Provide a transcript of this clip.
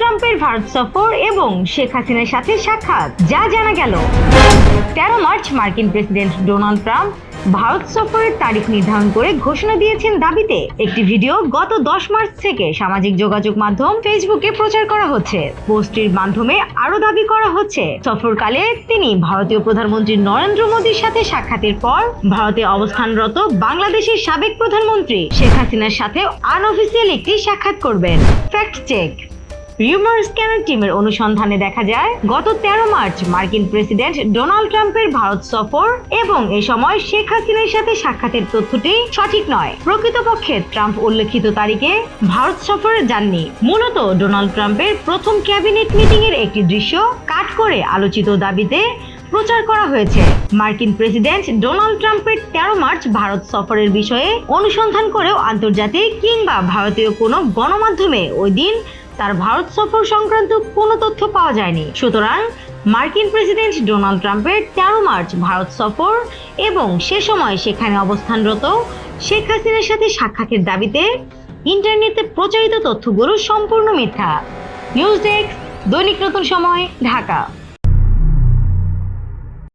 ট্রাম্পের ভারত সফর এবং শেখ হাসিনার সাথে সাক্ষাৎ। যা জানা গেল। তেরো মার্চ মার্কিন প্রেসিডেন্ট ডোনাল্ড ট্রাম্প ভারত সফরের তারিখ নির্ধারণ করে ঘোষণা দিয়েছেন দাবিতে। একটি ভিডিও গত দশ মার্চ থেকে সামাজিক যোগাযোগ মাধ্যম ফেসবুকে প্রচার করা হচ্ছে। পোস্টটির মাধ্যমে আরও দাবি করা হচ্ছে। সফরকালে তিনি ভারতীয় প্রধানমন্ত্রী নরেন্দ্র মোদীর সাথে সাক্ষাতের পর ভারতে অবস্থানরত বাংলাদেশের সাবেক প্রধানমন্ত্রী শেখ হাসিনার সাথে আনঅফিসিয়াল একটি সাক্ষাৎ করবেন। ফ্যাক্ট চেক রিউমার স্ক্যানার টিমের অনুসন্ধানে দেখা যায়? গত তেরো মার্চ মার্কিন প্রেসিডেন্ট ডোনাল্ড ট্রাম্পের ভারত সফর এবং এ সময় শেখ হাসিনার সাথে সাক্ষাতের তথ্যটি সঠিক নয়। প্রকৃতপক্ষে ট্রাম্প উল্লেখিত তারিখে ভারত সফরে যাননি। মূলত ডোনাল্ড ট্রাম্পের প্রথম ক্যাবিনেট মিটিং এর একটি দৃশ্য কাট করে আলোচিত দাবিতে প্রচার করা হয়েছে। মার্কিন প্রেসিডেন্ট ডোনাল্ড ট্রাম্পের তেরো মার্চ ভারত সফরের বিষয়ে অনুসন্ধান করেও আন্তর্জাতিক কিংবা ভারতীয় কোনো গণমাধ্যমে ওই দিন তার ভারত সফর সংক্রান্ত কোনো তথ্য পাওয়া যায়নি। সুতরাং মার্কিন প্রেসিডেন্ট ডোনাল্ড ট্রাম্পের তেরো মার্চ ভারত সফর এবং সে সময় সেখানে অবস্থানরত শেখ হাসিনার সাথে সাক্ষাতের দাবিতে ইন্টারনেটে প্রচারিত তথ্যগুলো সম্পূর্ণ মিথ্যা। নিউজ ডেস্ক, দৈনিক নতুন সময়, ঢাকা।